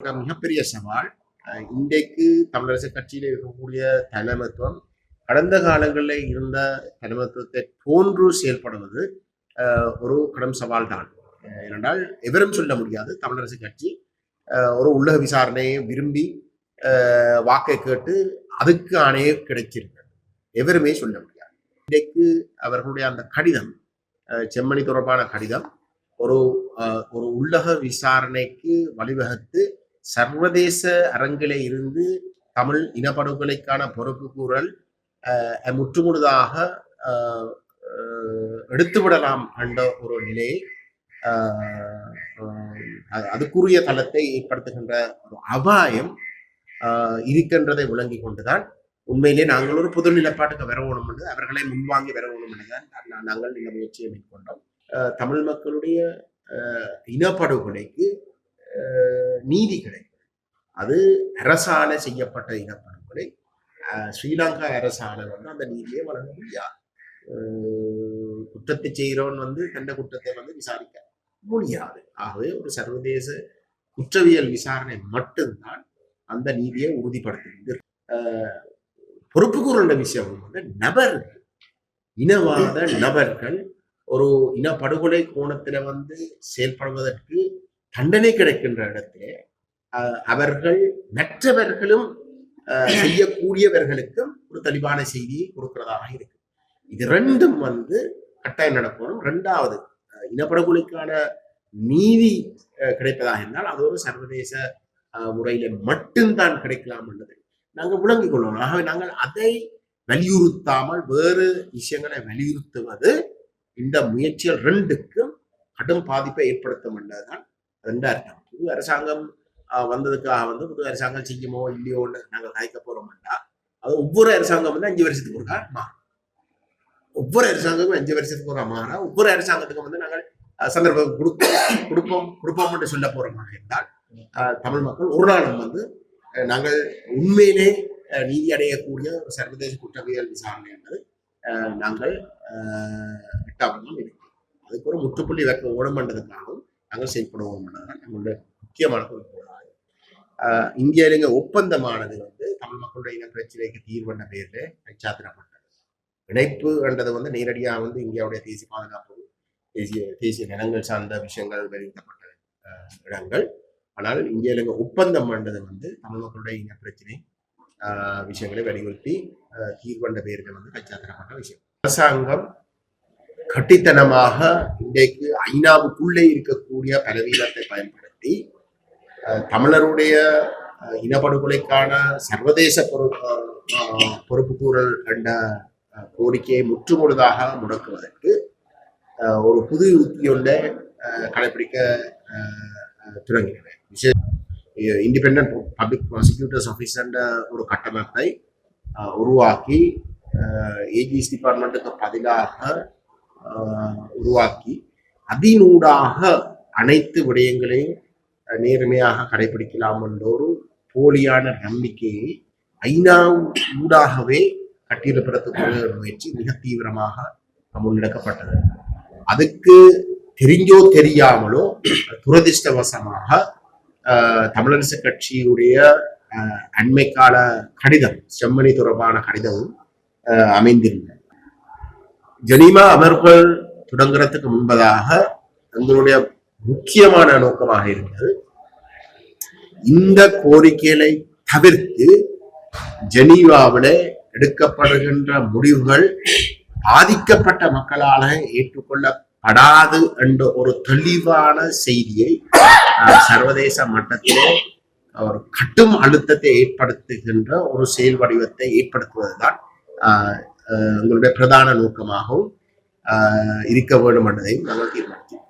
மிகப்பெரிய சவால். இன்றைக்கு தமிழரசு கட்சியில் இருக்கக்கூடிய தலைமைத்துவம் கடந்த காலங்களில் இருந்த தலைமத்துவத்தை போன்று செயல்படுவது ஒரு கடும் சவால் தான் ஏனென்றால் எவரும் சொல்ல முடியாது தமிழரசு கட்சி ஒரு உள்ளக விசாரணையை விரும்பி வாக்கை கேட்டு அதுக்கு ஆணையே கிடைச்சிருக்கு எவருமே சொல்ல முடியாது. இன்றைக்கு அவர்களுடைய அந்த கடிதம் செம்மணி தொடர்பான கடிதம் ஒரு ஒரு உள்ளக விசாரணைக்கு வழிவகுத்து சர்வதேச அரங்கிலே இருந்து தமிழ் இனப்படுகொலைக்கான பொறுப்பு கூறல் முற்றுமுழுதாக எடுத்துவிடலாம் என்ற ஒரு நிலையை அது- அதுக்குரிய தளத்தை ஏற்படுத்துகின்ற ஒரு அபாயம் இருக்கின்றதை விளங்கி கொண்டுதான் உண்மையிலே நாங்கள் ஒரு புது நிலப்பாட்டுக்கு வரவோணும் என்று அவர்களை முன்வாங்கி வரவோணும் என்றுதான் நாங்கள் இந்த முயற்சியை மேற்கொண்டோம். தமிழ் மக்களுடைய இனப்படுகொலைக்கு நீதி கிடைக்கும் அது அரசால செய்யப்பட்ட இனப்படுகொலை ஸ்ரீலங்கா அரசால வந்து அந்த நீதியை வழங்க முடியாது குற்றத்தை செய்கிறவன் வந்து கண்ட குற்றத்தை வந்து விசாரிக்க முடியாது. ஆகவே ஒரு சர்வதேச குற்றவியல் விசாரணை மட்டும்தான் அந்த நீதியை உறுதிப்படுத்துகிறது. பொறுப்பு கூறுகின்ற விஷயம் வந்து நபர்கள் இனவாத நபர்கள் ஒரு இனப்படுகொலை கோணத்துல வந்து செயல்படுவதற்கு தண்டனை கிடைக்கின்ற இடத்திலே அஹ், அவர்கள் மற்றவர்களும் செய்யக்கூடியவர்களுக்கும் ஒரு தெளிவான செய்தியை கொடுக்கிறதாக இருக்கு. இது ரெண்டும் வந்து கட்டாயம் நடக்கணும் ரெண்டாவது இனப்படுகொலைக்கான நீதி கிடைப்பதாக இருந்தால் அது ஒரு சர்வதேச முறையில மட்டும்தான் கிடைக்கலாம் என்றது நாங்கள் விளங்கிக் கொள்ளணும் ஆகவே நாங்கள் அதை வலியுறுத்தாமல் வேறு விஷயங்களை வலியுறுத்துவது இந்த முயற்சிகள் ரெண்டுக்கும் கடும் பாதிப்பை ஏற்படுத்தும் என்றதுதான் ரெண்டு புது அரசாங்கம் வந்ததுக்காக வந்து புது அரசாங்கம் செய்யுமோ இல்லையோன்னு நாங்கள் கதைக்க போறோம்னா அது ஒவ்வொரு அரசாங்கம் வந்து அஞ்சு வருஷத்துக்கு ஒருக்கா மாறும். ஒவ்வொரு அரசாங்கமும் அஞ்சு வருஷத்துக்கு ஒரு மாறா ஒவ்வொரு அரசாங்கத்துக்கும் வந்து நாங்கள் சந்தர்ப்பம் கொடுப்போம் கொடுப்போம் கொடுப்போம் என்று சொல்ல போறோமாக இருந்தால் தமிழ் மக்கள் ஒரு நாளும் வந்து நாங்கள் உண்மையிலே நீதி அடையக்கூடிய ஒரு சர்வதேச குற்றவியல் விசாரணை என்பது அஹ், நாங்கள் எட்டாம் எட்டாவதும் இருக்கு. அதுக்கு ஒரு முற்றுப்புள்ளி வைக்க உடம்புன்றதுக்காகவும் நாங்கள் செயல்படுவோம் என்றதான் நம்மளுடைய முக்கியமான ஒரு ஆஹ் இந்திய ஒப்பந்தமானது வந்து தமிழ் மக்களுடைய இன பிரச்சனைக்கு தீர்வென்ற பேரில் பச்சாத்திரப்பட்டது இணைப்பு என்றது வந்து நேரடியாக வந்து இந்தியாவுடைய தேசிய பாதுகாப்பு தேசிய தேசிய நிலங்கள் சார்ந்த விஷயங்கள் வெளியிடப்பட்ட இடங்கள். ஆனால் இந்திய ஒப்பந்தம் என்றது வந்து தமிழ் மக்களுடைய இன பிரச்சனை ஆஹ், விஷயங்களை வலியுறுத்தி தீர்வண்ட பேரில் வந்து பச்சாத்திரப்பட்ட விஷயம். அரசாங்கம் கட்டித்தனமாக இன்றைக்கு ஐநாவுக்குள்ளே இருக்கக்கூடிய பலவீனத்தை பயன்படுத்தி தமிழருடைய இனப்படுகொலைக்கான சர்வதேச பொறுப்பு அஹ், பொறுப்புக்கூறல் என்ற கோரிக்கையை முற்றுமுழுதாக முடக்குவதற்கு ஒரு புது உத்தியொன்றை கடைபிடிக்க அஹ், அஹ், இண்டிபெண்ட் பப்ளிக் ப்ராசிக்யூட்டர்ஸ் ஆஃபீஸ் என்ற ஒரு கட்டமைப்பை உருவாக்கி ஏஜிஎஸ் டிபார்ட்மெண்ட்டுக்கு பதிலாக உருவாக்கி அதனூடாக அனைத்து விடயங்களையும் நேர்மையாக கடைபிடிக்கலாம் என்ற ஒரு போலியான நம்பிக்கையை ஐநா ஊடாகவே கட்டியெழுப்புறதுக்குரிய ஒரு முயற்சி மிக தீவிரமாக முன்னெடுக்கப்பட்டது. அதுக்கு தெரிஞ்சோ தெரியாமலோ துரதிர்ஷ்டவசமாக தமிழரசு கட்சியுடைய அஹ், அண்மை கால கடிதம் செம்மணி தொடர்பான கடிதமும் அஹ், அமைந்திருந்தது. ஜெனீமா அமர்வுகள் தொடங்குறதுக்கு முன்பதாக எங்களுடைய முக்கியமான நோக்கமாக இருந்தது. இந்த கோரிக்கைகளை தவிர்த்து ஜெனீவாவில் எடுக்கப்படுகின்ற முடிவுகள் பாதிக்கப்பட்ட மக்களால ஏற்றுக்கொள்ளப்படாது என்ற ஒரு தெளிவான செய்தியை சர்வதேச மட்டத்திலே ஒரு கட்டும் அழுத்தத்தை ஏற்படுத்துகின்ற ஒரு செயல் வடிவத்தை ஏற்படுத்துவதுதான் ஆஹ், எங்களுடைய பிரதான நோக்கமாகவும் இருக்க வேண்டும் என்பதையும் நாங்கள் தீர்மானித்தோம்.